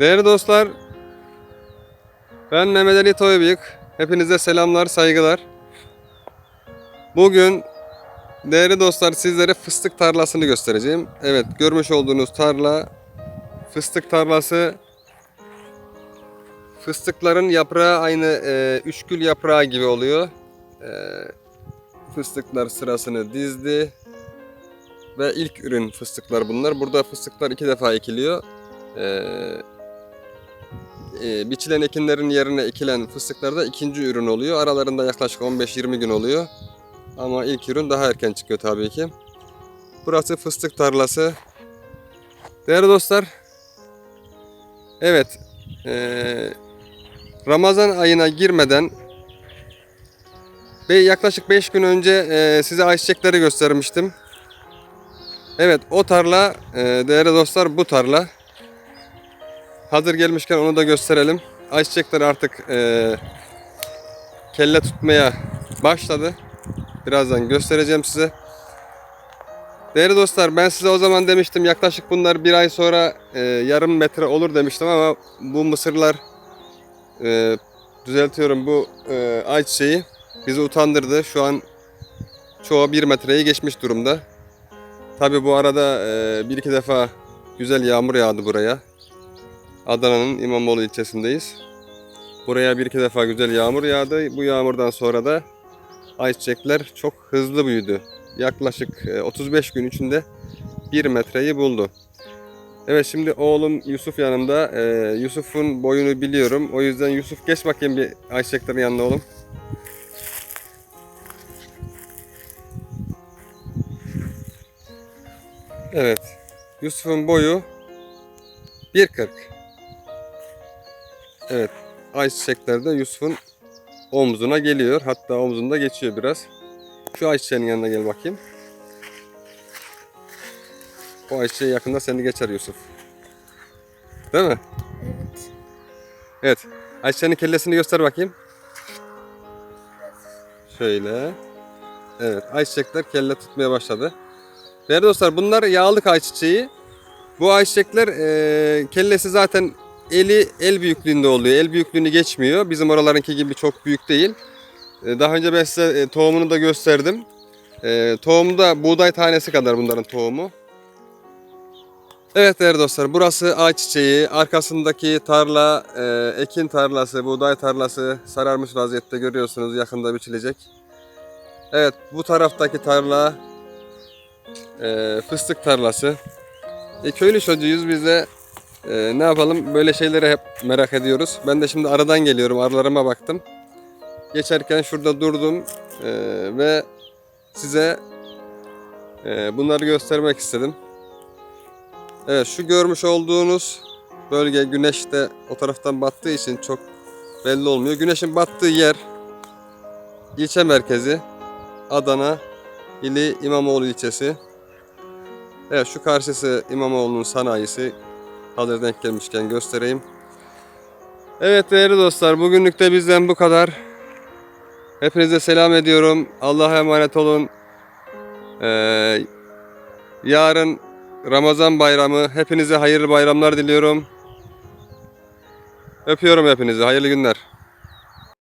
Değerli dostlar, ben Mehmet Ali Toybıyık. Hepinize selamlar, saygılar. Bugün değerli dostlar sizlere fıstık tarlasını göstereceğim. Evet, görmüş olduğunuz tarla fıstık tarlası. Fıstıkların yaprağı aynı e, üçgül yaprağı gibi oluyor. E, fıstıklar sırasını dizdi. Ve ilk ürün fıstıklar bunlar. Burada fıstıklar iki defa ekiliyor. Ee, e, biçilen ekinlerin yerine ekilen fıstıklar da ikinci ürün oluyor. Aralarında yaklaşık 15-20 gün oluyor. Ama ilk ürün daha erken çıkıyor tabii ki. Burası fıstık tarlası. Değerli dostlar, evet, ee, Ramazan ayına girmeden ve yaklaşık 5 gün önce ee, size ayçiçekleri göstermiştim. Evet, o tarla, ee, değerli dostlar bu tarla. Hazır gelmişken onu da gösterelim. Ayçiçekler artık eee, kelle tutmaya başladı. Birazdan göstereceğim size. Değerli dostlar ben size o zaman demiştim yaklaşık bunlar bir ay sonra eee, yarım metre olur demiştim ama bu mısırlar eee, düzeltiyorum bu eee, ayçiçeği bizi utandırdı. Şu an çoğu bir metreyi geçmiş durumda. Tabi bu arada eee, bir iki defa güzel yağmur yağdı buraya. Adana'nın İmamoğlu ilçesindeyiz. Buraya bir iki defa güzel yağmur yağdı. Bu yağmurdan sonra da ayçiçekler çok hızlı büyüdü. Yaklaşık e, 35 gün içinde 1 metreyi buldu. Evet şimdi oğlum Yusuf yanımda. E, Yusuf'un boyunu biliyorum. O yüzden Yusuf geç bakayım bir ayçiçeklerin yanına oğlum. Evet. Yusuf'un boyu 1.40. Evet. Ayçiçekler de Yusuf'un omzuna geliyor. Hatta omzunda geçiyor biraz. Şu ayçiçeğin yanına gel bakayım. O ayçiçeği yakında seni geçer Yusuf. Değil mi? Evet. Evet. Ayçiçeğinin kellesini göster bakayım. Şöyle. Evet. Ayçiçekler kelle tutmaya başladı. Değerli dostlar bunlar yağlık ayçiçeği. Bu ayçiçekler e, kellesi zaten eli el büyüklüğünde oluyor. El büyüklüğünü geçmiyor. Bizim oralarınki gibi çok büyük değil. E, daha önce ben size e, tohumunu da gösterdim. E, tohumu da buğday tanesi kadar bunların tohumu. Evet değerli dostlar burası ayçiçeği. Arkasındaki tarla e, ekin tarlası, buğday tarlası sararmış vaziyette görüyorsunuz yakında biçilecek. Evet bu taraftaki tarla e, fıstık tarlası. E, köylü çocuğuyuz biz de e, ne yapalım böyle şeyleri hep merak ediyoruz. Ben de şimdi aradan geliyorum aralarıma baktım. Geçerken şurada durdum e, ve size e, bunları göstermek istedim. Evet şu görmüş olduğunuz bölge güneşte o taraftan battığı için çok belli olmuyor. Güneşin battığı yer ilçe merkezi Adana ili İmamoğlu ilçesi. Evet şu karşısı İmamoğlu'nun sanayisi. Hazır denk gelmişken göstereyim. Evet değerli dostlar bugünlük de bizden bu kadar. Hepinize selam ediyorum. Allah'a emanet olun. Ee, yarın Ramazan bayramı. Hepinize hayırlı bayramlar diliyorum. Öpüyorum hepinizi. Hayırlı günler.